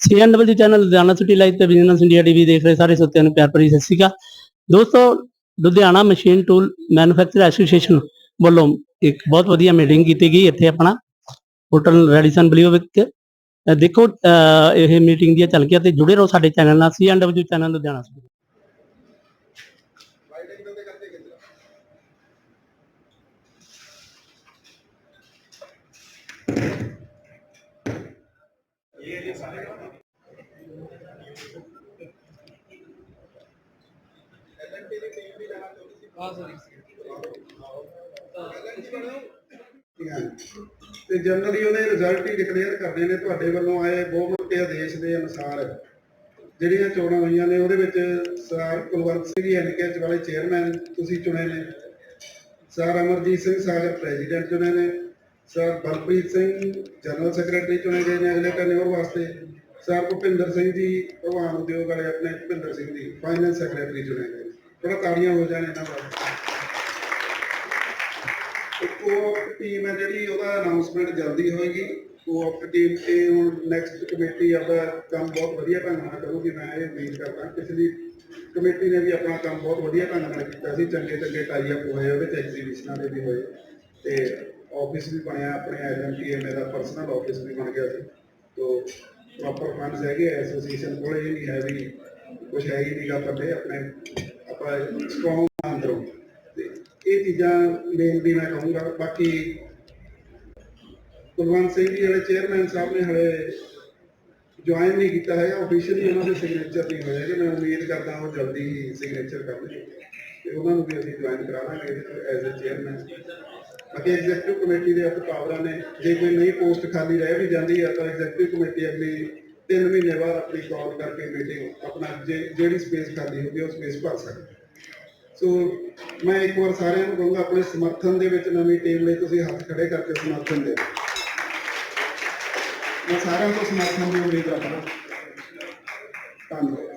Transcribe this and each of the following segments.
CNW channel Ludhiana city live ਤੇ business India TV ਦੇਖ ਰਹੇ ਸਾਰੇ ਸੋਤਿਆਂ ਨੂੰ ਪਿਆਰ ਭਰੀ ਸਤਿ ਸ਼੍ਰੀ ਅਕਾਲ। ਦੋਸਤੋ, Ludhiana machine tool manufacture association ਵੱਲੋਂ ਇੱਕ ਬਹੁਤ ਵਧੀਆ ਮੀਟਿੰਗ ਕੀਤੀ ਗਈ। ਇੱਥੇ ਆਪਣਾ ਹੋਟਲ ਰੈਡੀਸਨ ਬਲੀਓ ਵਿੱਚ ਦੇਖੋ ਇਹ ਮੀਟਿੰਗ ਦੀਆਂ ਝਲਕੀਆਂ ਤੇ ਜੁੜੇ ਰਹੋ ਸਾਡੇ ਚੈਨਲ ਨਾਲ ਸੀਐਨਡਬਲਯੂ ਚੈਨਲ ਲੁਧਿਆਣਾ ਤੇ ਜਨਰਲੀ ਉਹਦੇ ਰਿਜ਼ਲਟ ਹੀ ਡਿਕਲੇਅਰ ਕਰਦੇ ਨੇ, ਤੁਹਾਡੇ ਵੱਲੋਂ ਆਏ ਬਹੁਮਤ ਦੇ ਆਦੇਸ਼ ਦੇ ਅਨੁਸਾਰ, ਜਿਹੜੀਆਂ ਚੋਣਾਂ ਹੋਈਆਂ ਨੇ, ਉਹਦੇ ਵਿੱਚ ਸਰ ਕੁਲਵੰਤ ਸਿੰਘ ਜੀ ਐਨਕੇਐਚ ਵਾਲੇ ਚੇਅਰਮੈਨ ਤੁਸੀਂ ਚੁਣੇ ਨੇ ਸਰ ਅਮਰਜੀਤ ਸਿੰਘ ਸਾਗਰ ਪ੍ਰੈਜ਼ੀਡੈਂਟ ਚੁਣੇ ਨੇ sir Balpreet Singh, general secretary ਚੁਣੇ ਗਏ ਨੇ ਅਗਲੇ ਟੈਨਿਓਰ ਵਾਸਤੇ। ਸਰ ਭੁਪਿੰਦਰ ਸਿੰਘ ਜੀ, ਭਗਵਾਨ ਉਦਯੋਗ ਵਾਲੇ ਆਪਣੇ ਭੁਪਿੰਦਰ ਸਿੰਘ ਜੀ ਫਾਈਨੈਂਸ ਸੈਕਟਰੀ ਚੁਣੇ ਗਏ ਨੇ। ਥੋੜਾ ਤਾੜੀਆਂ ਹੋ ਜਾਣ ਇਹਨਾਂ ਵਾਸਤੇ ਕੋਆਪ ਟੀਮ ਹੈ ਜਿਹੜੀ, ਉਹਦਾ ਅਨਾਉਂਸਮੈਂਟ ਜਲਦੀ ਹੋਏਗੀ। ਕੋਆਪ ਟੀਮ ਤੇ ਹੁਣ ਨੈਕਸਟ ਕਮੇਟੀ ਆਪਦਾ ਕੰਮ ਬਹੁਤ ਵਧੀਆ ਢੰਗ ਨਾਲ ਕਰੂਗੀ। ਮੈਂ ਇਹ ਉਮੀਦ ਕਰਦਾ ਪਿਛਲੀ ਕਮੇਟੀ ਨੇ ਵੀ ਆਪਣਾ ਕੰਮ ਬਹੁਤ ਵਧੀਆ ਢੰਗ ਨਾਲ ਕੀਤਾ ਸੀ। ਚੰਗੇ ਚੰਗੇ ਟਾਈ ਅਪ ਹੋਏ, ਉਹਦੇ ਚ ਐਗਜ਼ੀਬਿਸ਼ਨਾਂ ਦੇ ਵੀ ਹੋਏ। ਤੇ ਆਫਿਸ ਵੀ ਬਣਿਆ, ਆਪਣੇ ਐਜਐਮਪੀਐਮ ਦਾ ਪਰਸਨਲ ਆਫਿਸ ਵੀ ਬਣ ਗਿਆ ਸੀ। ਤੋਂ ਪ੍ਰੋਪਰ ਫੰਡਸ ਹੈਗੇ ਐਸੋਸੀਏਸ਼ਨ ਕੋਲ ਇਹ ਨਹੀਂ ਹੈ ਵੀ ਕੁਝ ਹੈ ਹੀ ਨਹੀਂਗਾ ਪੱਲੇ ਆਪਣੇ ਆਪਣਾ ਸਟਰੋਂਗ ਅੰਦਰੋਂ। ਤੇ ਇਹ ਚੀਜ਼ਾਂ ਮੇਨਲੀ ਮੈਂ ਕਹੂੰਗਾ। ਬਾਕੀ ਕੁਲਵੰਤ ਸਿੰਘ ਜੀ ਜਿਹੜੇ ਚੇਅਰਮੈਨ ਸਾਹਿਬ ਨੇ ਹਲੇ ਜੁਆਇਨ ਨਹੀਂ ਕੀਤਾ ਹੈਗਾ ਆਫੀਸ਼ੀਅਲੀ ਉਹਨਾਂ ਦੇ ਸਿਗਨੇਚਰ ਨਹੀਂ ਹੋਏ ਹੈਗੇ। ਮੈਂ ਉਮੀਦ ਕਰਦਾ ਉਹ ਜਲਦੀ ਹੀ ਸਿਗਨੇਚਰ ਕਰਨਗੇ। ਤੇ ਉਹਨਾਂ ਨੂੰ ਵੀ ਅਸੀਂ ਜੁਆਇਨ ਕਰਾਵਾਂਗੇ ਐਜ਼ ਅ ਚੇਅਰਮੈਨ ਬਾਕੀ ਐਗਜ਼ੀਕਟਿਵ ਕਮੇਟੀ ਦੇ ਹੱਥ ਪਾਵਰਾਂ ਨੇ ਜੇ ਕੋਈ ਨਈ ਪੋਸਟ ਖਾਲੀ ਰਹਿ ਵੀ ਜਾਂਦੀ ਹੈ ਤਾਂ ਐਗਜ਼ੀਕਟਿਵ ਕਮੇਟੀ ਅਗਲੀ 3 ਮਹੀਨੇ ਬਾਅਦ ਆਪਣੀ ਕਾਲ ਕਰਕੇ ਮੀਟਿੰਗ ਆਪਣਾ ਜੇ- ਜਿਹੜੀ ਸਪੇਸ ਖਾਲੀ ਹੋਵੇ ਉਹ ਸਪੇਸ ਭਰ ਸਕਦੀ ਸੋ ਮੈਂ ਇੱਕ ਵਾਰ ਸਾਰਿਆਂ ਨੂੰ ਕਹੂੰਗਾ, ਆਪਣੇ ਸਮਰਥਨ ਦੇ ਵਿੱਚ ਨਵੀਂ ਟੀਮ ਲਈ ਤੁਸੀਂ ਹੱਥ ਖੜੇ ਕਰਕੇ ਸਮਰਥਨ ਦਿਓ। ਮੈਂ ਸਾਰਿਆਂ ਤੋਂ ਸਮਰਥਨ ਦੀ ਉਮੀਦ ਰੱਖਦਾ। ਧੰਨਵਾਦ।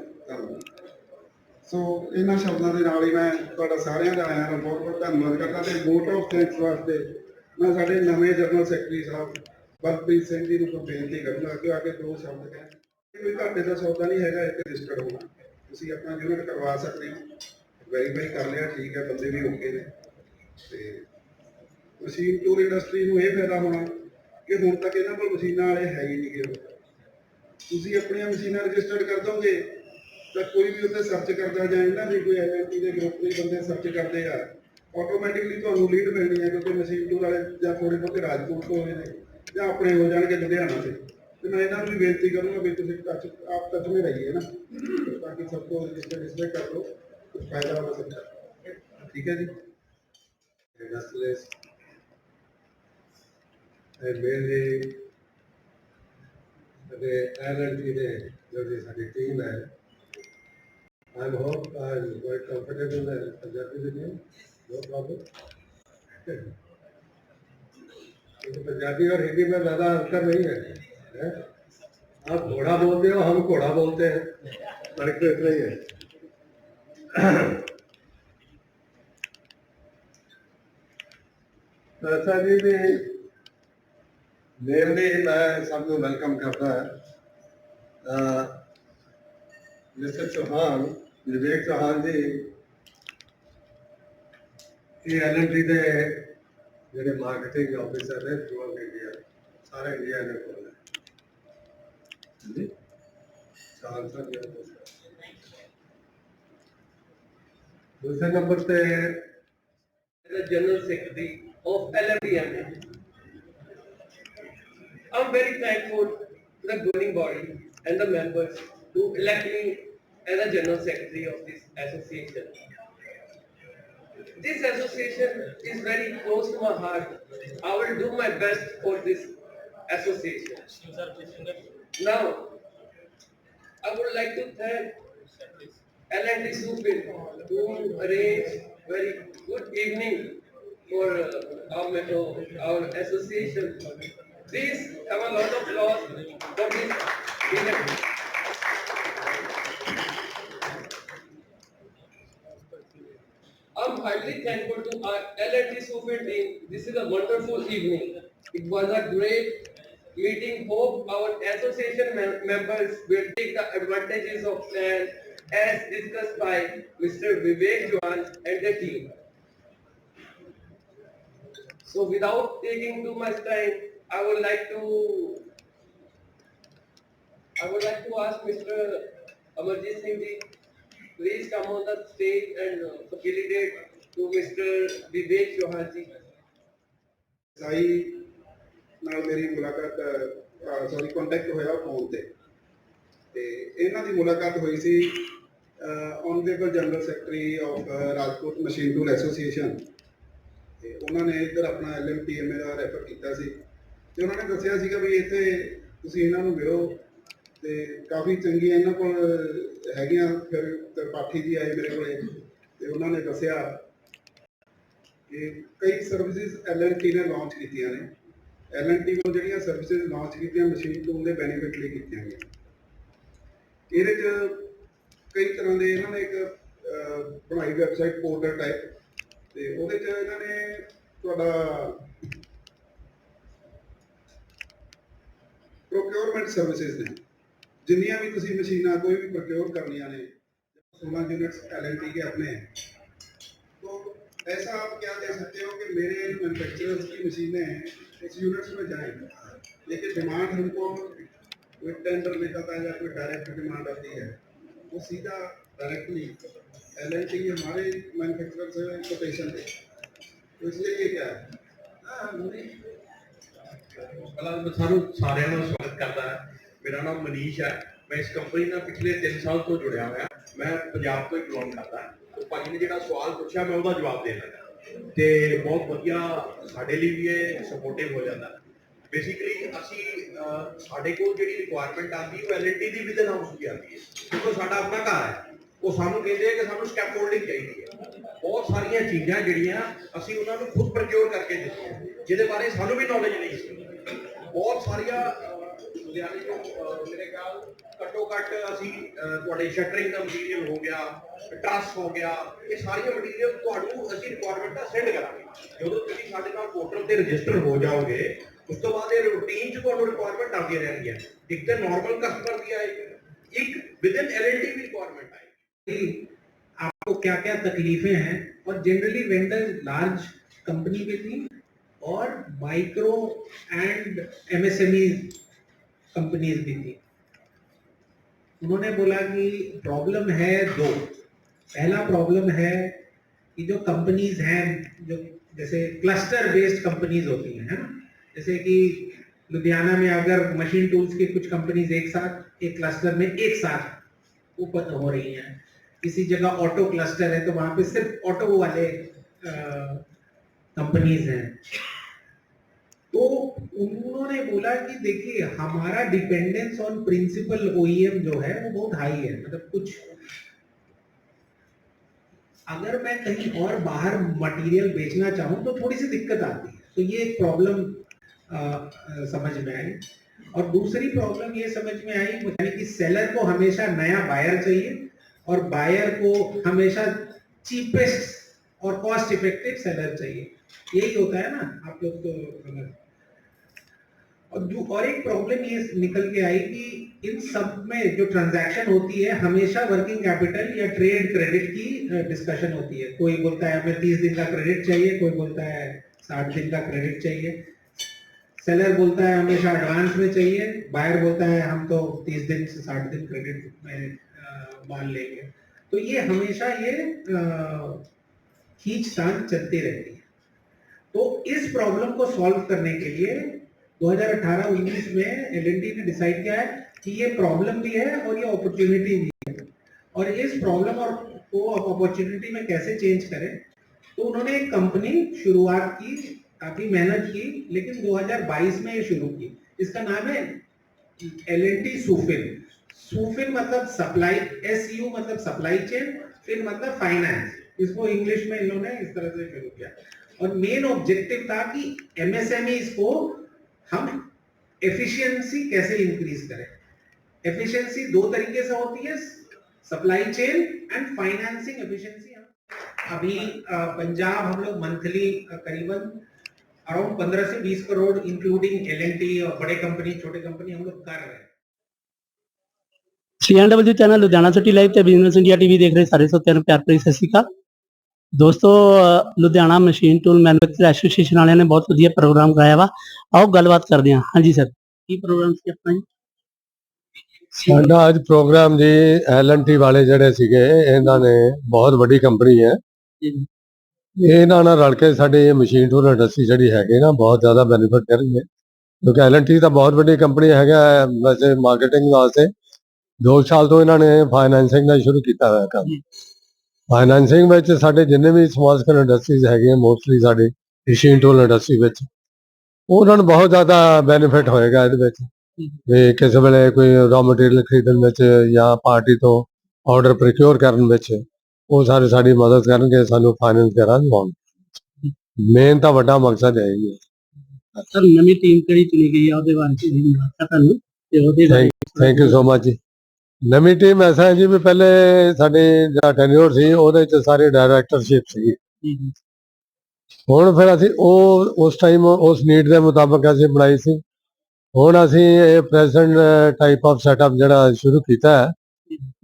ਸੋ ਇਹਨਾਂ ਸ਼ਬਦਾਂ ਦੇ ਨਾਲ ਹੀ ਮੈਂ ਤੁਹਾਡਾ ਸਾਰਿਆਂ ਦਾ ਆਇਆਂ ਦਾ ਬਹੁਤ ਬਹੁਤ ਧੰਨਵਾਦ ਕਰਦਾ ਤੇ ਵੋਟ ਆਫ ਥੈਂਕਸ ਵਾਸਤੇ ਮੈਂ ਸਾਡੇ ਨਵੇਂ ਜਨਰਲ ਸੈਕਟਰੀ ਸਾਹਿਬ ਬਲਪ੍ਰੀਤ ਸਿੰਘ ਜੀ ਨੂੰ ਬੇਨਤੀ ਕਰੂੰਗਾ ਕਿ ਆ ਕੇ ਦੋ ਸ਼ਬਦ ਕਹਿਣ। ਕੋਈ ਘਾਟੇ ਦਾ ਸੌਦਾ ਨਹੀਂ ਹੈਗਾ ਇੱਥੇ ਰਜਿਸਟਰ ਹੋਣਾ। ਤੁਸੀਂ ਆਪਣਾ ਯੂਨਿਟ ਕਰਵਾ ਸਕਦੇ ਹੋ। ਵੈਰੀਫਾਈ ਕਰ ਲਿਆ, ਠੀਕ ਹੈ, ਬੰਦੇ ਵੀ ਓਕੇ ਨੇ। ਤੇ ਮਸ਼ੀਨ ਟੂਰ ਇੰਡਸਟਰੀ ਨੂੰ ਇਹ ਫਾਇਦਾ ਹੋਣਾ ਕਿ ਹੁਣ ਤੱਕ ਇਹਨਾਂ ਕੋਲ ਮਸ਼ੀਨਾਂ ਵਾਲੇ ਹੈ ਹੀ ਨਹੀਂ ਗੇ। ਤੁਸੀਂ ਆਪਣੀਆਂ ਮਸ਼ੀਨਾਂ ਰਜਿਸਟਰਡ ਕਰ ਦੋਗੇ ਤਾਂ ਕੋਈ ਵੀ ਉੱਤੇ ਸਰਚ ਕਰਦਾ ਜਾਂ ਇਹਨਾਂ ਦੇ ਕੋਈ ਐਲਐਲਟੀ ਦੇ ਗਰੁੱਪ ਦੇ ਬੰਦੇ ਸਰਚ ਕਰਦੇ ਆ ਆਟੋਮੈਟਿਕਲੀ ਤੁਹਾਨੂੰ ਲੀਡ ਮਿਲਣੀ ਹੈ ਕਿਉਂਕਿ ਮਸ਼ੀਨ ਟੂਲ ਵਾਲੇ ਜਾਂ ਥੋੜੇ ਬਹੁਤੇ ਰਾਜਕੋਟ ਤੋਂ ਹੋਏ ਨੇ ਜਾਂ ਆਪਣੇ ਹੋ ਜਾਣਗੇ ਲੁਧਿਆਣਾ ਦੇ। ਤੇ ਮੈਂ ਇਹਨਾਂ ਨੂੰ ਵੀ ਬੇਨਤੀ ਕਰੂੰਗਾ ਵੀ ਤੁਸੀਂ ਟੱਚ ਆਪ ਟੱਚ ਮੇ ਰਹੀਏ ਨਾ। ਤਾਂ ਕਿ ਸਭ ਤੋਂ ਰਜਿਸਟਰ ਡਿਸਪਲੇ ਕਰ ਲਓ ਕੁਝ ਫਾਇਦਾ ਹੋ ਸਕਦਾ। ਠੀਕ ਹੈ ਜੀ। industrialist and mainly the LNT ਨੇ ਜਿਹੜੀ ਸਾਡੀ ਟੀਮ ਹੈ I hope I am quite comfortable in Punjabi with you. No problem. क्योंकि पंजाबी और हिंदी में ज़्यादा अंतर नहीं है, आप घोड़ा बोलते हो हम घोड़ा बोलते हैं फ़र्क तो इतना ही है ऐसा जी भी मेनली मैं सबको वेलकम करता है मिस्टर चौहान ਵਿਵੇਕ ਚੌਹਾਨ ਜੀ ਇਹ ਐਲਐਨਟੀ ਦੇ ਜਿਹੜੇ ਮਾਰਕੀਟਿੰਗ ਆਫੀਸਰ ਨੇ ਜੁਆਇਨ ਇੰਡੀਆ ਸਾਰੇ ਇੰਡੀਆ ਦੇ ਕੋਲ ਜੀ ਸਾਲ ਸਾਲ ਗਿਆ ਦੂਸਰੇ ਨੰਬਰ ਤੇ general secretary of L N T I'm very thankful to the governing body and the members who elect me as a General Secretary of this association. This association is very close to my heart. I will do my best for this association. Now, I would like to thank L&D Supin who arranged very good evening for uh, our, our association. Please have a lot of applause for this. Highly thankful to our L&D Supin team. This is a wonderful evening. It was a great meeting. Hope our association mem- members will take the advantages of plan as discussed by Mr. Vivek Jawan and the team. So without taking too much time, I would like to I would like to ask Mr. Amarjit Singh ji, please come on the stage and uh, facilitate to Mr. Vivek Chauhan ji. ਸਾਈ ਨਾਲ ਮੇਰੀ ਮੁਲਾਕਾਤ sorry contact ਹੋਇਆ phone ਤੇ ਤੇ ਇਹਨਾਂ ਦੀ ਮੁਲਾਕਾਤ ਹੋਈ ਸੀ honourable general secretary of Rajkot machine tool association ਤੇ ਉਹਨਾਂ ਨੇ ਇੱਧਰ ਆਪਣਾ ਐਲਐਮਟੀਐਮ ਦਾ ਰੈਫਰ ਕੀਤਾ ਸੀ ਤੇ ਉਹਨਾਂ ਨੇ ਦੱਸਿਆ ਸੀਗਾ ਵੀ ਇੱਥੇ ਤੁਸੀਂ ਇਹਨਾਂ ਨੂੰ ਮਿਲੋ ਤੇ ਕਾਫੀ ਚੰਗੀਆਂ ਇਹਨਾਂ ਕੋਲ ਹੈਗੀਆਂ ਫਿਰ ਤਰਪਾਠੀ ਜੀ ਆਏ ਮੇਰੇ ਕੋਲੇ ਤੇ ਉਹਨਾਂ ਨੇ ਦੱਸਿਆ ਤੇ ਕਈ ਸਰਵਿਸਿਜ਼ ਐਲਐਨਟੀ ਨੇ ਲਾਂਚ ਕੀਤੀਆਂ ਨੇ। ਐਲਐਨਟੀ ਵੱਲੋਂ ਜਿਹੜੀਆਂ ਸਰਵਿਸਿਜ਼ ਲਾਂਚ ਕੀਤੀਆਂ ਮਸ਼ੀਨ ਟੂਲ ਦੇ ਬੈਨੀਫਿਟ ਲਈ ਕੀਤੀਆਂ ਗਈਆਂ। ਇਹਦੇ 'ਚ ਕਈ ਤਰ੍ਹਾਂ ਦੇ ਇਹਨਾਂ ਨੇ ਇੱਕ ਬਣਾਈ ਵੈਬਸਾਈਟ ਪੋਰਟਲ ਟਾਈਪ ਤੇ ਉਹਦੇ 'ਚ ਇਹਨਾਂ ਨੇ ਤੁਹਾਡਾ ਪ੍ਰੋਕਿਉਰਮੈਂਟ ਸਰਵਿਸਿਜ਼ ਨੇ। ਜਿੰਨੀਆਂ ਵੀ ਤੁਸੀਂ ਮਸ਼ੀਨਾਂ ਕੋਈ ਵੀ ਪ੍ਰੋਕਿਉਰ ਕਰਨੀਆਂ ਨੇ 16 ਯੂਨਿਟਸ ਐਲਐਨਟੀ ਕੇ ਆਪਣੇ। ਤੋਂ ऐसा आप क्या कह सकते हो कि मेरे मैन्युफैक्चरर्स की मशीनें इस यूनिट्स में जाएं लेकिन डिमांड हमको कोई टेंडर निकलता है या कोई डायरेक्ट डिमांड आती है वो सीधा डायरेक्टली एल हमारे मैन्युफैक्चरर से कोटेशन दे तो इसलिए ये क्या है ਪਹਿਲਾਂ ਮੈਂ ਸਾਨੂੰ ਸਾਰਿਆਂ ਨੂੰ ਸਵਾਗਤ ਕਰਦਾ ਹਾਂ ਮੇਰਾ ਨਾਮ ਮਨੀਸ਼ ਹੈ ਮੈਂ ਇਸ ਕੰਪਨੀ ਨਾਲ ਪਿਛਲੇ 3 ਸਾਲ ਤੋਂ ਜੁੜਿਆ ਹੋਇਆ ਮੈਂ ਪੰਜਾਬ ਤੋਂ ਹੀ ਬਿਲੋਂਗ ਕਰਦਾ ਤੇ ਭਾਜੀ ਨੇ ਜਿਹੜਾ ਸਵਾਲ ਪੁੱਛਿਆ, ਮੈਂ ਉਹਦਾ ਜਵਾਬ ਦੇਣ ਲੱਗਾ ਤੇ ਬਹੁਤ ਵਧੀਆ ਸਾਡੇ ਲਈ ਵੀ ਇਹ ਸਪੋਰਟਿਵ ਹੋ ਜਾਂਦਾ। ਬੇਸਿਕਲੀ ਅਸੀਂ ਸਾਡੇ ਕੋਲ ਜਿਹੜੀ ਰਿਕੁਆਇਰਮੈਂਟ ਆਉਂਦੀ, ਉਹ ਐਲਐਨਟੀ ਦੀ ਵੀ ਦੇ ਨਾਮ ਦੀ ਹੈ। ਕਿਉਂਕਿ ਸਾਡਾ ਆਪਣਾ ਘਰ ਹੈ। ਉਹ ਸਾਨੂੰ ਕਹਿੰਦੇ ਆ ਕਿ ਸਾਨੂੰ ਸਟੈਪ ਹੋਲਡਿੰਗ ਚਾਹੀਦੀ ਹੈ। ਬਹੁਤ ਸਾਰੀਆਂ ਚੀਜ਼ਾਂ ਜਿਹੜੀਆਂ ਅਸੀਂ ਉਹਨਾਂ ਨੂੰ ਖੁਦ ਪ੍ਰੋਕਿਉਰ ਕਰਕੇ ਦਿੱਤੀਆਂ ਜਿਹਦੇ ਬਾਰੇ ਸਾਨੂੰ ਵੀ ਨੌਲੇਜ ਨਹੀਂ ਸੀ। ਬਹੁਤ ਸਾਰੀਆਂ ਲੁਧਿਆਣੇ ਤੋਂ ਮੇਰੇ ਖਿਆਲ ਘੱਟੋ ਘੱਟ ਅਸੀਂ ਅਹ, ਤੁਹਾਡੇ ਸ਼ਟਰਿੰਗ ਦਾ ਮਟੀਰੀਅਲ ਹੋ ਗਿਆ ਟਰਸ ਹੋ ਗਿਆ ਇਹ ਸਾਰੀਆਂ ਮਟੀਰੀਅਲ ਤੁਹਾਨੂੰ ਅਸੀਂ ਰਿਕੁਆਇਰਮੈਂਟਾਂ ਸੈਂਡ ਕਰਾਂਗੇ ਜਦੋਂ ਤੁਸੀਂ ਸਾਡੇ ਨਾਲ ਪੋਰਟਲ ਤੇ ਰਜਿਸਟਰ ਹੋ ਜਾਓਗੇ ਉਸ ਤੋਂ ਬਾਅਦ ਇਹ ਰੂਟੀਨ 'ਚ ਤੁਹਾਨੂੰ ਰਿਕੁਆਇਰਮੈਂਟ ਆਉਂਦੀਆਂ ਰਹਿਣਗੀਆਂ ਇੱਕ ਤਾਂ ਨਾਰਮਲ ਕਸਟਮਰ ਦੀ ਆਏਗੀ ਇੱਕ ਵਿਦਨ ਐਲਐਲਟੀ ਵੀ ਰਿਕੁਆਇਰਮੈਂਟ ਆਏਗੀ कि आपको क्या क्या तकलीफें हैं और जनरली वेंडर लार्ज कंपनी भी थी और माइक्रो एंड एमएसएमई कंपनीज भी थी उन्होंने बोला कि प्रॉब्लम है दो। पहला प्रॉब्लम है कि जो कंपनीज़ हैं, जो जैसे क्लस्टर बेस्ड कंपनीज़ होती हैं, है ना? जैसे कि लुधियाना में अगर मशीन टूल्स की कुछ कंपनीज़ एक साथ, एक क्लस्टर में एक साथ ऊपर हो रही हैं, किसी जगह ऑटो क्लस्टर है तो वहाँ पे सिर्फ़ ऑटो वाले कंपनीज़ हैं। उन्होंने बोला कि देखिए, हमारा डिपेंडेंस ऑन प्रिंसिपल ओईएम जो है, वो बहुत हाई है। मतलब कुछ अगर मैं कहीं और बाहर मटेरियल बेचना चाहूँ तो थोड़ी सी दिक्कत आती है। तो ये एक प्रॉब्लम समझ में आई। और दूसरी प्रॉब्लम ये समझ में आई यानी कि सेलर को हमेशा नया बायर चाहिए और बायर को हमेशा चीपेस्ट और कॉस्ट इफ़ेक्टिव सेलर चाहिए। यही होता है ना, आप लोग तो समझ और और एक प्रॉब्लम ये निकल के आई कि इन सब में जो ट्रांजैक्शन होती है, हमेशा वर्किंग कैपिटल या ट्रेड क्रेडिट की डिस्कशन होती है। कोई बोलता है, हमें तीस दिन का क्रेडिट चाहिए, कोई बोलता है, साठ दिन का क्रेडिट चाहिए. सेलर बोलता है, हमेशा एडवांस में चाहिए. बायर बोलता है, हम तो तीस दिन से साठ दिन क्रेडिट में माल लेंगे. तो ये हमेशा ये खींचतान चलती रहती है। तो इस प्रॉब्लम को सॉल्व करने के लिए 2018-19 में एलएनटी ने डिसाइड किया है कि ये प्रॉब्लम भी है और ये अपॉर्चुनिटी भी है। और इस प्रॉब्लम और को अपॉर्चुनिटी में कैसे चेंज करें? तो उन्होंने एक कंपनी शुरुआत की, काफ़ी मेहनत की, लेकिन 2022 में ये शुरू की। इसका नाम है L N T SuFin SuFin मतलब सप्लाई एस यू मतलब सप्लाई चेन फिर मतलब फाइनेंस इसको इंग्लिश में इन्होंने इस तरह से शुरू किया। और मेन ऑब्जेक्टिव था कि एमएसएमई को हम एफिशिएंसी कैसे इंक्रीज करें? एफिशिएंसी दो तरीके से होती है supply chain and financing efficiency अभी पंजाब हम लोग मंथली करीबन अराउंड 15 से 20 करोड़ इंक्लूडिंग एलएनटी और बड़े कंपनी छोटे कंपनी हम लोग कर रहे हैं। C N W channel Ludhiana city live business India TV देख रहे सारे सोते प्यार प्रेस का। ਦੋਸਤੋ Ludhiana machine tool manufacture association ਵਾਲਿਆਂ ਨੇ ਬਹੁਤ ਵਧੀਆ ਪ੍ਰੋਗਰਾਮ ਕਰਾਇਆ ਵਾ। ਆਓ ਗੱਲਬਾਤ ਕਰਦੇ ਹਾਂ। ਹਾਂਜੀ ਸਰ ਕੀ ਪ੍ਰੋਗਰਾਮ ਸੀ ਆਪਣਾ ਜੀ? ਸਾਡਾ ਅੱਜ ਪ੍ਰੋਗਰਾਮ ਜੀ ਟੀ ਵਾਲੇ ਜਿਹੜੇ ਸੀਗੇ ਇਹਨਾਂ ਨੇ ਬਹੁਤ ਵੱਡੀ ਕੰਪਨੀ ਹੈ। ਇਹਨਾਂ ਨਾਲ ਰਲ ਕੇ ਸਾਡੇ ਮਸ਼ੀਨ ਟੂਲ ਇੰਡਸਟਰੀ ਜਿਹੜੀ ਹੈਗੀ ਨਾ ਬਹੁਤ ਜ਼ਿਆਦਾ ਬੈਨੀਫਿਟ ਕਰ ਰਹੀ ਹੈ। ਕਿਉਂਕਿ ਟੀ ਤਾਂ ਬਹੁਤ ਵੱਡੀ ਕੰਪਨੀ ਹੈਗਾ ਵੈਸੇ ਮਾਰਕੀਟਿੰਗ ਵਾਸਤੇ। 2 ਸਾਲ ਤੋਂ ਇਹਨਾਂ ਨੇ ਫਾਈਨੈਂਸਿੰਗ ਦਾ ਸ਼ੁਰੂ ਕੀਤਾ ਹੋਇਆ ਕੰਮ। ਫਾਈਨੈਂਸਿੰਗ ਵਿੱਚ ਸਾਡੇ ਜਿੰਨੇ ਵੀ ਸਮਾਲ ਸਕੇਲ ਇੰਡਸਟਰੀਜ਼ ਹੈਗੀਆਂ ਮੋਸਟਲੀ ਸਾਡੇ ਮਸ਼ੀਨ ਟੂਲ ਇੰਡਸਟਰੀ ਵਿੱਚ ਉਹਨਾਂ ਨੂੰ ਬਹੁਤ ਜ਼ਿਆਦਾ ਬੈਨੀਫਿਟ ਹੋਏਗਾ ਇਹਦੇ ਵਿੱਚ। ਵੀ ਕਿਸੇ ਵੇਲੇ ਕੋਈ ਰਾ ਮਟੀਰੀਅਲ ਖਰੀਦਣ ਵਿੱਚ ਜਾਂ ਪਾਰਟੀ ਤੋਂ ਆਰਡਰ ਪ੍ਰੋਕਿਉਰ ਕਰਨ ਵਿੱਚ ਉਹ ਸਾਰੇ ਸਾਡੀ ਮਦਦ ਕਰਨਗੇ ਸਾਨੂੰ ਫਾਈਨੈਂਸ ਕਰਾਂਗੇ ਮੇਨ ਤਾਂ ਵੱਡਾ ਮਕਸਦ ਹੈ ਹੀ ਹੈ। ਸਰ ਨਵੀਂ ਟੀਮ ਕਿਹੜੀ ਚੁਣੀ ਗਈ ਆ ਉਹਦੇ ਬਾਰੇ ਜੀ ਦੱਸਿਆ ਤੁਹਾਨੂੰ? ਤੇ ਉਹਦੇ ਬਾਰੇ ਥੈਂਕ ਯੂ ਸੋ ਮਚ ਜੀ। ਨਵੀਂ ਟੀਮ ਐਸਾ ਹੈ ਜੀ ਵੀ ਪਹਿਲੇ ਸਾਡੇ ਜਿਹੜਾ ਟੈਨਿਓਰ ਸੀ ਉਹਦੇ ਚ ਸਾਰੇ ਡਾਇਰੈਕਟਰਸ਼ਿਪ ਸੀ ਹੁਣ ਫਿਰ ਅਸੀਂ ਉਹ ਉਸ ਟਾਈਮ ਉਸ ਨੀਡ ਦੇ ਮੁਤਾਬਕ ਅਸੀਂ ਬਣਾਈ ਸੀ। ਹੁਣ ਅਸੀਂ ਇਹ ਪ੍ਰੈਜ਼ੈਂਟ ਟਾਈਪ ਆਫ ਸੈਟਅਪ ਜਿਹੜਾ ਸ਼ੁਰੂ ਕੀਤਾ ਹੈ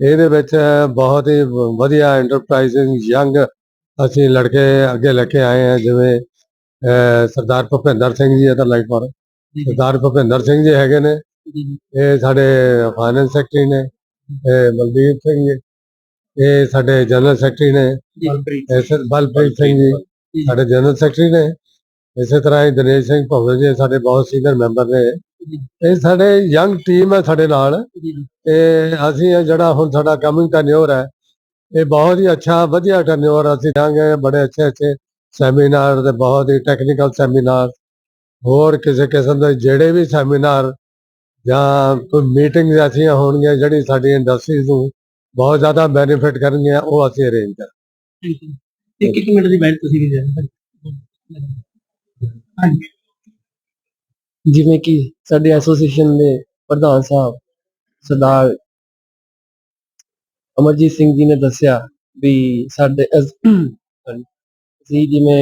ਇਹਦੇ ਵਿੱਚ ਬਹੁਤ ਹੀ ਵਧੀਆ ਐਂਟਰਪ੍ਰਾਈਜ਼ਿੰਗ ਯੰਗ ਅਸੀਂ ਲੜਕੇ ਅੱਗੇ ਲੈ ਕੇ ਆਏ ਹਾਂ ਜਿਵੇਂ ਸਰਦਾਰ ਭੁਪਿੰਦਰ ਸਿੰਘ ਜੀ ਇਹਦਾ ਲਾਈਫ ਪਰ ਸਰਦਾਰ ਭੁਪਿੰਦਰ ਸਿੰਘ ਜੀ ਹੈਗੇ ਨੇ। ਇਹ ਸਾਡੇ ਫਾਈਨੈਂਸ ਸੈਕਟਰੀ ਨੇ। ਇਹ ਮਲਦੀਪ ਸਿੰਘ ਜੀ ਇਹ ਸਾਡੇ ਜਨਰਲ ਸੈਕਟਰੀ ਨੇ। ਇਹ ਸਰ ਬਲਪ੍ਰੀਤ ਸਿੰਘ ਜੀ ਸਾਡੇ ਜਨਰਲ ਸੈਕਟਰੀ ਨੇ। ਇਸੇ ਤਰ੍ਹਾਂ ਹੀ ਦਿਨੇਸ਼ ਸਿੰਘ ਭਵਨ ਜੀ ਸਾਡੇ ਬਹੁਤ ਸੀਨੀਅਰ ਮੈਂਬਰ ਨੇ। ਇਹ ਸਾਡੇ ਯੰਗ ਟੀਮ ਹੈ ਸਾਡੇ ਨਾਲ। ਤੇ ਅਸੀਂ ਇਹ ਜਿਹੜਾ ਹੁਣ ਸਾਡਾ ਕਮਿੰਗ ਟਰਨਓਵਰ ਹੈ ਇਹ ਬਹੁਤ ਹੀ ਅੱਛਾ ਵਧੀਆ ਟਰਨਓਵਰ ਅਸੀਂ ਦਾਂਗੇ ਬੜੇ ਅੱਛੇ ਅੱਛੇ ਸੈਮੀਨਾਰ ਤੇ ਬਹੁਤ ਹੀ ਟੈਕਨੀਕਲ ਸੈਮੀਨਾਰ ਹੋਰ ਕਿਸੇ ਕਿਸਮ ਦੇ ਜਿਹੜੇ ਵੀ ਸੈਮੀਨਾਰ ਜਾਂ ਕੋਈ ਮੀਟਿੰਗ ਐਸੀਆਂ ਹੋਣਗੀਆਂ ਜਿਹੜੀ ਸਾਡੀ ਇੰਡਸਟਰੀ ਨੂੰ ਬਹੁਤ ਜ਼ਿਆਦਾ ਬੈਨੀਫਿਟ ਕਰਨਗੀਆਂ ਉਹ ਅਸੀਂ ਅਰੇਂਜ ਕਰ ਥੈਂਕ ਯੂ ਇੱਕ ਇੱਕ ਮਿੰਟ ਦੀ ਬੈਠ ਤੁਸੀਂ ਵੀ ਹਾਂਜੀ। ਜਿਵੇਂ ਕਿ ਸਾਡੇ ਐਸੋਸੀਏਸ਼ਨ ਦੇ ਪ੍ਰਧਾਨ ਸਾਹਿਬ ਸਰਦਾਰ ਅਮਰਜੀਤ ਸਿੰਘ ਜੀ ਨੇ ਦੱਸਿਆ ਵੀ ਸਾਡੇ ਅਸੀਂ ਜਿਵੇਂ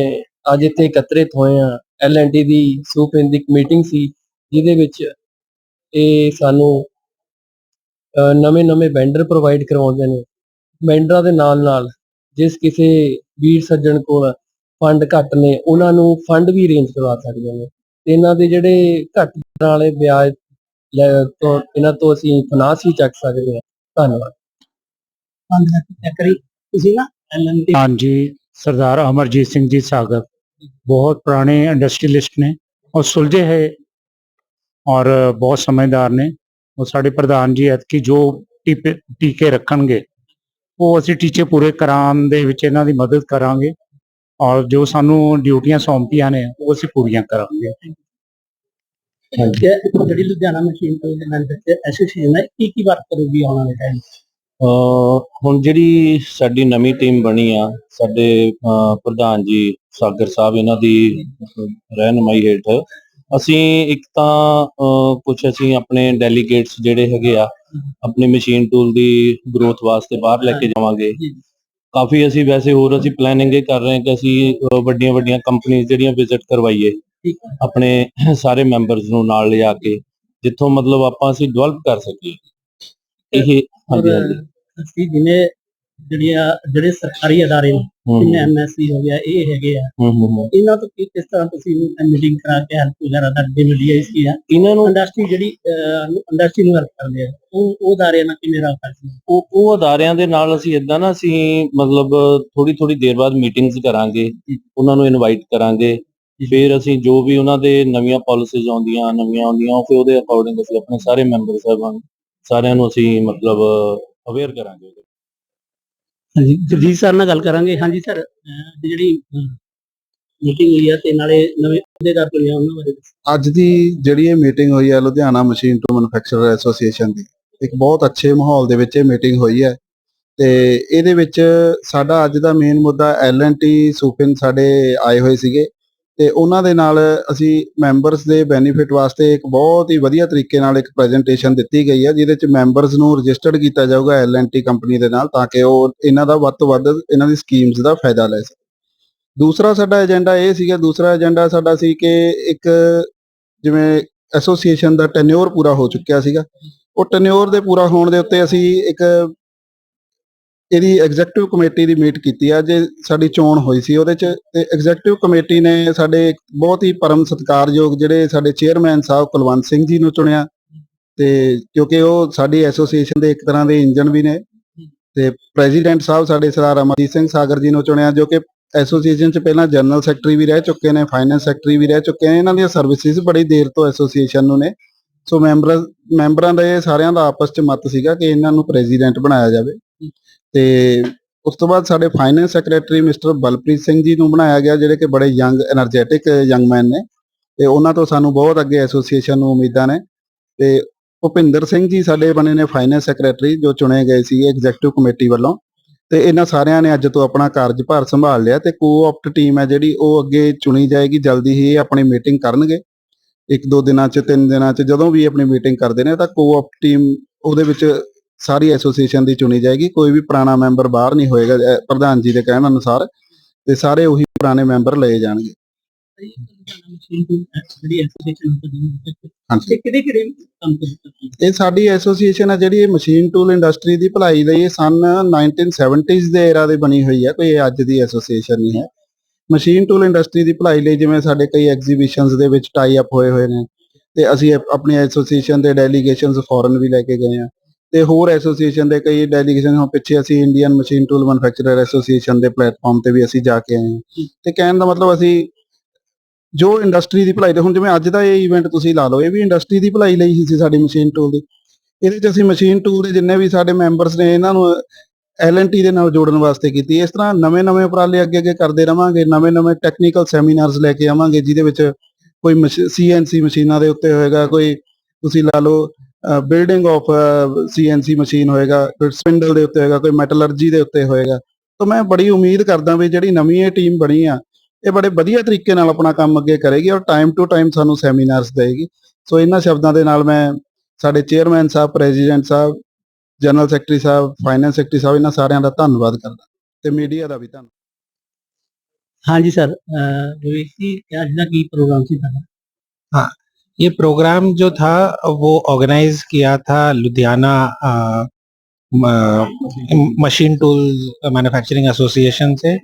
ਅੱਜ ਇੱਥੇ ਇਕੱਤਰਿਤ ਹੋਏ ਆ ਟੀ ਦੀ ਸੂਪਿੰਗ ਦੀ ਮੀਟਿੰਗ ਸੀ ਜਿਹਦੇ ਵਿੱਚ ਇਹ ਸਾਨੂੰ ਨਵੇਂ ਨਵੇਂ ਵੈਂਡਰ ਪ੍ਰੋਵਾਈਡ ਕਰਵਾਉਂਦੇ ਨੇ। ਵੈਂਡਰਾਂ ਦੇ ਨਾਲ ਨਾਲ ਜਿਸ ਕਿਸੇ ਵੀਰ ਸੱਜਣ ਕੋਲ ਫੰਡ ਘੱਟ ਨੇ ਉਹਨਾਂ ਨੂੰ ਫੰਡ ਵੀ ਅਰੇਂਜ ਕਰਵਾ ਸਕਦੇ ਨੇ। ਤੇ ਇਹਨਾਂ ਦੇ ਜਿਹੜੇ ਘੱਟ ਦਰਾਂ ਵਾਲੇ ਵਿਆਜ ਤੋਂ ਇਹਨਾਂ ਤੋਂ ਅਸੀਂ ਫਨਾਂਸ ਵੀ ਚੱਕ ਸਕਦੇ ਹਾਂ। ਧੰਨਵਾਦ। ਲੱਖ ਚੈੱਕ ਕਰੀ ਤੁਸੀਂ ਨਾ ਐਲਐਨਟੀ ਹਾਂਜੀ ਸਰਦਾਰ ਅਮਰਜੀਤ ਸਿੰਘ ਜੀ ਸਾਗਰ ਬਹੁਤ ਪੁਰਾਣੇ ਇੰਡਸਟਰੀਲਿਸਟ ਨੇ। ਔਰ ਸੁਲਝੇ ਹੈ ਔਰ ਬਹੁਤ ਸਮਝਦਾਰ ਨੇ। ਉਹ ਸਾਡੇ ਪ੍ਰਧਾਨ ਜੀ ਐਤਕੀ ਜੋ ਟੀਕੇ ਰੱਖਣਗੇ ਉਹ ਅਸੀਂ ਟੀਚੇ ਪੂਰੇ ਕਰਾਉਣ ਦੇ ਵਿੱਚ ਇਹਨਾਂ ਦੀ ਮਦਦ ਕਰਾਂਗੇ ਔਰ ਜੋ ਸਾਨੂੰ ਡਿਊਟੀਆਂ ਸੌਂਪੀਆਂ ਨੇ ਉਹ ਅਸੀਂ ਪੂਰੀਆਂ ਕਰਾਂਗੇ। ਜਿਹੜੀ Ludhiana machine tool manufacture association ਹੈ ਕੀ ਕੀ ਵਰਕ ਕਰੂਗੀ ਆਉਣ ਵਾਲੇ ਟਾਈਮ ਅਹ ਹੁਣ ਜਿਹੜੀ ਸਾਡੀ ਨਵੀਂ ਟੀਮ ਬਣੀ ਆ ਸਾਡੇ ਪ੍ਰਧਾਨ ਜੀ ਸਾਗਰ ਸਾਹਿਬ ਇਹਨਾਂ ਦੀ ਰਹਿਨਮਾਈ ਹੇਠ ਅਸੀਂ ਇੱਕ ਤਾਂ ਕੁਝ ਅਸੀਂ ਆਪਣੇ ਡੈਲੀਗੇਟਸ ਜਿਹੜੇ ਹੈਗੇ ਆ ਆਪਣੀ ਮਸ਼ੀਨ ਟੂਲ ਦੀ ਗਰੋਥ ਵਾਸਤੇ ਬਾਹਰ ਲੈ ਕੇ ਜਾਵਾਂਗੇ। ਕਾਫੀ ਅਸੀਂ ਵੈਸੇ ਹੋਰ ਅਸੀਂ ਪਲੈਨਿੰਗ ਇਹ ਕਰ ਰਹੇ ਹਾਂ ਕਿ ਅਸੀਂ ਵੱਡੀਆਂ ਵੱਡੀਆਂ ਕੰਪਨੀਆਂ ਜਿਹੜੀਆਂ ਵਿਜ਼ਿਟ ਕਰਵਾਈਏ ਆਪਣੇ ਸਾਰੇ ਮੈਂਬਰਸ ਨੂੰ ਨਾਲ ਲਿਆ ਕੇ ਜਿੱਥੋਂ ਮਤਲਬ ਆਪਾਂ ਅਸੀਂ ਡਿਵੈਲਪ ਕਰ ਸਕੀਏ। ਇਹ ਹਾਂਜੀ ਹਾਂਜੀ। ਅਸੀਂ ਜਿਵੇਂ ਜਿਹੜੀਆਂ ਜਿਹੜੇ ਸਰਕਾਰੀ ਨੇ ਹੂੰ ਜਿਵੇਂ ਐਮਐਸਸੀ ਹੋ ਗਿਆ ਇਹ ਹੈਗੇ ਆ। ਇਹਨਾਂ ਤੋਂ ਕੀ ਕਿਸ ਤਰ੍ਹਾਂ ਤੁਸੀਂ ਮੀਟਿੰਗ ਕਰਾ ਕੇ ਹੈਲਪ ਵਗੈਰਾ ਕਰਦੇ ਮਿਲੀ ਸੀ ਆ ਇਹਨਾਂ ਨੂੰ ਇੰਡਸਟਰੀ ਜਿਹੜੀ ਇੰਡਸਟਰੀ ਨੂੰ ਹੈਲਪ ਕਰਦੇ ਆ। ਉਹ ਉਹ ਅਦਾਰਿਆਂ ਨਾਲ ਕਿਵੇਂ ਕਰਦੇ ਆ ਉਹ ਉਹ ਅਦਾਰਿਆਂ ਦੇ ਨਾਲ ਅਸੀਂ ਇਦਾਂ ਨਾ ਅਸੀਂ ਮਤਲਬ ਥੋੜੀ ਥੋੜੀ ਦੇਰ ਬਾਅਦ ਮੀਟਿੰਗਸ ਕਰਾਂਗੇ ਉਹਨਾਂ ਨੂੰ ਇਨਵਾਈਟ ਕਰਾਂਗੇ। ਫਿਰ ਅਸੀਂ ਜੋ ਵੀ ਉਹਨਾਂ ਦੇ ਨਵੀਆਂ ਪਾਲਿਸੀਜ਼ ਆਉਂਦੀਆਂ ਨਵੀਆਂ ਆਉਂਦੀਆਂ ਉਹ ਫਿਰ ਉਹਦੇ ਅਕੋਰਡਿੰਗ ਅਸੀਂ ਆਪਣੇ ਸਾਰੇ ਮੈਂਬਰ ਸਾਹਿਬਾਂ ਨੂੰ ਸਾਰਿਆਂ ਨੂੰ ਅਸੀਂ ਮਤਲਬ ਅਵੇਅਰ ਕਰਾਂਗੇ ਹਾਂਜੀ। ਜਗਜੀਤ ਸਰ ਨਾਲ ਗੱਲ ਕਰਾਂਗੇ। ਹਾਂਜੀ ਸਰ ਜਿਹੜੀ ਮੀਟਿੰਗ ਹੋਈ ਆ ਤੇ ਨਾਲੇ ਨਵੇਂ ਅਹੁਦੇਦਾਰ ਚੁਣੇ ਆ, ਉਹਨਾਂ ਬਾਰੇ ਅੱਜ ਦੀ ਜਿਹੜੀ ਇਹ ਮੀਟਿੰਗ ਹੋਈ ਹੈ Ludhiana machine tool manufacturer association ਦੀ, ਇੱਕ ਬਹੁਤ ਅੱਛੇ ਮਾਹੌਲ ਦੇ ਵਿੱਚ ਇਹ ਮੀਟਿੰਗ ਹੋਈ ਹੈ ਤੇ ਇਹਦੇ ਵਿੱਚ ਸਾਡਾ ਅੱਜ ਦਾ ਮੇਨ ਮੁੱਦਾ ਟੀ ਸੂਪਿਨ ਸਾਡੇ ਆਏ ਹੋਏ ਸੀਗੇ। ਤੇ ਉਹਨਾਂ ਦੇ ਨਾਲ ਅਸੀਂ ਮੈਂਬਰਸ ਦੇ ਬੈਨੀਫਿਟ ਵਾਸਤੇ ਇੱਕ ਬਹੁਤ ਹੀ ਵਧੀਆ ਤਰੀਕੇ ਨਾਲ ਇੱਕ ਪ੍ਰੈਜੈਂਟੇਸ਼ਨ ਦਿੱਤੀ ਗਈ ਹੈ, ਜਿਹਦੇ ਚ ਮੈਂਬਰਸ ਨੂੰ ਰਜਿਸਟਰਡ ਕੀਤਾ ਜਾਊਗਾ ਟੀ ਕੰਪਨੀ ਦੇ ਨਾਲ ਤਾਂ ਕਿ ਉਹ ਇਹਨਾਂ ਦਾ ਵੱਧ ਤੋਂ ਵੱਧ ਇਹਨਾਂ ਦੀ ਸਕੀਮਸ ਦਾ ਫਾਇਦਾ ਲੈ ਸਕਣ। ਦੂਸਰਾ ਸਾਡਾ ਏਜੰਡਾ ਇਹ ਸੀਗਾ, ਦੂਸਰਾ ਏਜੰਡਾ ਸਾਡਾ ਸੀ ਕਿ ਇੱਕ ਜਿਵੇਂ ਐਸੋਸੀਏਸ਼ਨ ਦਾ ਟੈਨਿਓਰ ਪੂਰਾ ਹੋ ਚੁੱਕਿਆ ਸੀਗਾ। ਉਹ ਟੈਨਿਓਰ ਦੇ ਪੂਰਾ ਹੋਣ ਦੇ ਉੱਤੇ ਅਸੀਂ ਇੱਕ ਇਹਦੀ ਐਗਜ਼ੈਕਟਿਵ ਕਮੇਟੀ ਦੀ ਮੀਟ ਕੀਤੀ ਆ, ਜੇ ਸਾਡੀ ਚੋਣ ਹੋਈ ਸੀ ਉਹਦੇ ਚ, ਤੇ ਐਗਜ਼ੈਕਟਿਵ ਕਮੇਟੀ ਨੇ ਸਾਡੇ ਬਹੁਤ ਹੀ ਪਰਮ ਸਤਿਕਾਰਯੋਗ ਜਿਹੜੇ ਸਾਡੇ ਚੇਅਰਮੈਨ ਸਾਹਿਬ ਕੁਲਵੰਤ ਸਿੰਘ ਜੀ ਨੂੰ ਚੁਣਿਆ, ਤੇ ਕਿਉਂਕਿ ਉਹ ਸਾਡੀ ਐਸੋਸੀਏਸ਼ਨ ਦੇ ਇੱਕ ਤਰ੍ਹਾਂ ਦੇ ਇੰਜਨ ਵੀ ਨੇ, ਤੇ ਪ੍ਰੈਜ਼ੀਡੈਂਟ ਸਾਹਿਬ ਸਾਡੇ ਸਰਦਾਰ ਅਮਰਜੀਤ ਸਿੰਘ ਸਾਗਰ ਜੀ ਨੂੰ ਚੁਣਿਆ, ਜੋ ਕਿ ਐਸੋਸੀਏਸ਼ਨ ਚ ਪਹਿਲਾਂ ਜਨਰਲ ਸੈਕਟਰੀ ਵੀ ਰਹਿ ਚੁੱਕੇ ਨੇ ਫਾਈਨੈਂਸ ਸੈਕਟਰੀ ਵੀ ਰਹਿ ਚੁੱਕੇ ਨੇ, ਇਹਨਾਂ ਦੀਆਂ ਸਰਵਿਸਿਜ਼ ਬੜੀ ਦੇਰ ਤੋਂ ਐਸੋਸੀਏਸ਼ਨ ਨੂੰ ਨੇ ਸੋ ਮੈਂਬਰ ਮੈਂਬਰਾਂ ਦਾ ਇਹ ਸਾਰਿਆਂ ਦਾ ਆਪਸ ਚ ਮਤ ਸੀਗਾ ਕਿ ਇਹਨਾਂ ਨੂੰ ਪ੍ਰੈਜ਼ੀਡੈਂਟ ਬਣਾਇਆ ਜਾਵੇ। ਤੇ ਉਸ ਤੋਂ ਬਾਅਦ ਸਾਡੇ finance secretary mister Balpreet Singh ji ਨੂੰ ਬਣਾਇਆ ਗਿਆ, ਜਿਹੜੇ ਕਿ ਬੜੇ ਯੰਗ એનર્ਜੈਟਿਕ ਯੰਗਮੈਨ ਨੇ। ਤੇ ਉਹਨਾਂ ਤੋਂ ਸਾਨੂੰ ਬਹੁਤ ਅੱਗੇ ਐਸੋਸੀਏਸ਼ਨ ਨੂੰ ਉਮੀਦਾਂ ਨੇ। ਤੇ ਭੁਪਿੰਦਰ ਸਿੰਘ ਜੀ ਸਾਡੇ ਬਣੇ ਨੇ ਫਾਈਨੈਂਸ ਸੈਕਟਰੀ ਜੋ ਚੁਣੇ ਗਏ ਸੀ ਐਗਜ਼ੈਕਟਿਵ ਕਮੇਟੀ ਵੱਲੋਂ। ਤੇ ਇਹਨਾਂ ਸਾਰਿਆਂ ਨੇ ਅੱਜ ਤੋਂ ਆਪਣਾ ਕਾਰਜ ਕਾਰਜਭਾਰ ਸੰਭਾਲ ਲਿਆ ਤੇ ਕੋਆਪਟ ਟੀਮ ਹੈ ਜਿਹੜੀ, ਉਹ ਅੱਗੇ ਚੁਣੀ ਜਾਏਗੀ, ਜਲਦੀ ਹੀ ਆਪਣੀ ਮੀਟਿੰਗ ਕਰਨਗੇ। ਇੱਕ ਦੋ ਦਿਨਾਂ 'ਚ, ਤਿੰਨ ਦਿਨਾਂ 'ਚ, ਜਦੋਂ ਵੀ ਆਪਣੀ ਮੀਟਿੰਗ ਕਰਦੇ ਨੇ, ਤਾਂ ਕੋਆਪਟ ਟੀਮ ਉਹਦੇ ਵਿੱਚ ਸਾਰੀ ਐਸੋਸੀਏਸ਼ਨ ਦੀ ਚੁਣੀ ਜਾਏਗੀ, ਕੋਈ ਵੀ ਪੁਰਾਣਾ ਮੈਂਬਰ ਬਾਹਰ ਨਹੀਂ ਹੋਏਗਾ ਪ੍ਰਧਾਨ ਜੀ ਦੇ ਕਹਿਣ ਅਨੁਸਾਰ, ਤੇ ਸਾਰੇ ਉਹੀ ਪੁਰਾਣੇ ਮੈਂਬਰ ਲਏ ਜਾਣਗੇ। ਇਹ ਸਾਡੀ ਐਸੋਸੀਏਸ਼ਨ ਹੈ ਜਿਹੜੀ ਇਹ ਮਸ਼ੀਨ ਟੂਲ ਇੰਡਸਟਰੀ ਦੀ ਭਲਾਈ ਲਈ ਇਹ ਸਨ 1970s ਦੇ ਏਰਾ ਦੇ ਬਣੀ ਹੋਈ ਹੈ ਕੋਈ ਅੱਜ ਦੀ ਐਸੋਸੀਏਸ਼ਨ ਨਹੀਂ ਹੈ। ਮਸ਼ੀਨ ਟੂਲ ਇੰਡਸਟਰੀ ਦੀ ਭਲਾਈ ਲਈ ਜਿਵੇਂ ਸਾਡੇ ਕਈ ਐਗਜ਼ੀਬਿਸ਼ਨਸ ਦੇ ਵਿੱਚ ਟਾਈ ਅਪ ਹੋਏ ਹੋਏ ਨੇ, ਤੇ ਅਸੀਂ ਆਪਣੀ ਐਸੋਸੀਏਸ਼ਨ ਦੇ ਡੈਲੀਗੇਸ਼ਨਸ ਫੋਰਨ ਵੀ ਲੈ ਕੇ ਗਏ ਆ। ਤੇ ਹੋਰ ਐਸੋਸੀਏਸ਼ਨ ਦੇ ਕਈ ਡੈਲੀਗੇਸ਼ਨ ਹੁਣ ਪਿੱਛੇ ਅਸੀਂ Indian machine tool manufacturer association ਦੇ ਪਲੇਟਫਾਰਮ ਤੇ ਵੀ ਅਸੀਂ ਜਾ ਕੇ ਆਏ ਹਾਂ। ਤੇ ਕਹਿਣ ਦਾ ਮਤਲਬ ਅਸੀਂ ਜੋ ਇੰਡਸਟਰੀ ਦੀ ਭਲਾਈ ਦੇ ਹੁਣ ਜਿਵੇਂ ਅੱਜ ਦਾ ਇਹ ਇਵੈਂਟ ਤੁਸੀਂ ਲਾ ਲਓ ਇਹ ਵੀ ਇੰਡਸਟਰੀ ਦੀ ਭਲਾਈ ਲਈ ਹੀ ਸੀ ਸਾਡੀ ਮਸ਼ੀਨ ਟੂਲ ਦੀ। ਇਹਦੇ 'ਚ ਅਸੀਂ ਮਸ਼ੀਨ ਟੂਲ ਦੇ ਜਿੰਨੇ ਵੀ ਸਾਡੇ ਮੈਂਬਰਸ ਨੇ ਇਹਨਾਂ ਨੂੰ ਟੀ ਦੇ ਨਾਲ ਜੋੜਨ ਵਾਸਤੇ ਕੀਤੀ। ਇਸ ਤਰ੍ਹਾਂ ਨਵੇਂ-ਨਵੇਂ ਉਪਰਾਲੇ ਅੱਗੇ-ਅੱਗੇ ਕਰਦੇ ਰਵਾਂਗੇ ਨਵੇਂ-ਨਵੇਂ ਟੈਕਨੀਕਲ ਸੈਮੀਨਾਰਸ ਲੈ ਕੇ ਆਵਾਂਗੇ ਜਿਹਦੇ ਵਿੱਚ ਕੋਈ ਸੀਐਨਸੀ ਮਸ਼ੀਨਾਂ ਦੇ ਉੱਤੇ ਹੋਏਗਾ ਕੋਈ ਤੁਸੀਂ ਲਾ ਲਓ ਬਿਲਡਿੰਗ ਆਫ ਸੀਐਨਸੀ ਮਸ਼ੀਨ ਹੋਏਗਾ ਕੋਈ ਸਪਿੰਡਲ ਦੇ ਉੱਤੇ ਹੋਏਗਾ ਕੋਈ ਮੈਟਲਰਜੀ ਦੇ ਉੱਤੇ ਹੋਏਗਾ। ਤਾਂ ਮੈਂ ਬੜੀ ਉਮੀਦ ਕਰਦਾ ਵੀ ਜਿਹੜੀ ਨਵੀਂ ਇਹ ਟੀਮ ਬਣੀ ਆ ਇਹ ਬੜੇ ਵਧੀਆ ਤਰੀਕੇ ਨਾਲ ਆਪਣਾ ਕੰਮ ਅੱਗੇ ਕਰੇਗੀ ਔਰ ਟਾਈਮ ਟੂ ਟਾਈਮ ਸਾਨੂੰ ਸੈਮੀਨਾਰਸ ਦੇਗੀ ਸੋ ਇਹਨਾਂ ਸ਼ਬਦਾਂ ਦੇ ਨਾਲ ਮੈਂ ਸਾਡੇ chairman sahib president sahib general secretary sahib finance secretary sahib ਇਹਨਾਂ ਸਾਰਿਆਂ ਦਾ ਧੰਨਵਾਦ ਕਰਦਾ। ਤੇ ਮੀਡੀਆ ਦਾ ਵੀ ਧੰਨਵਾਦ। ਹਾਂਜੀ ਸਰ ਜੀ ਅੱਜ ਦਾ ਕੀ ਪ੍ਰੋਗਰਾਮ ਸੀ ਤੁਹਾਡਾ ये प्रोग्राम जो था वो ऑर्गेनाइज किया था Ludhiana machine tool manufacturing association से।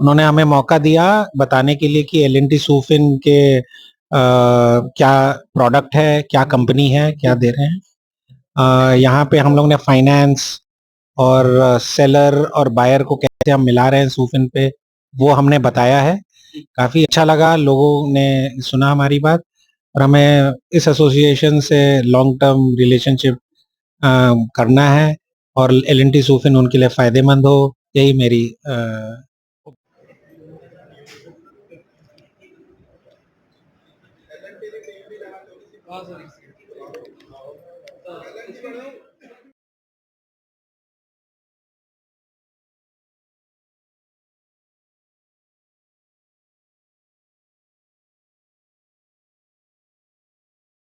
उन्होंने हमें मौका दिया बताने के लिए कि एल एन टी सूफिन के अ, क्या प्रोडक्ट है क्या कंपनी है क्या दे रहे हैं। यहाँ पे हम लोग ने फाइनेंस और सेलर और बायर को कैसे हम मिला रहे हैं सूफिन पे वो हमने बताया है। काफ़ी अच्छा लगा लोगों ने सुना हमारी बात। और हमें इस एसोसिएशन से लॉन्ग टर्म रिलेशनशिप करना है और एल एन टी सूफिन उनके लिए फायदेमंद हो यही मेरी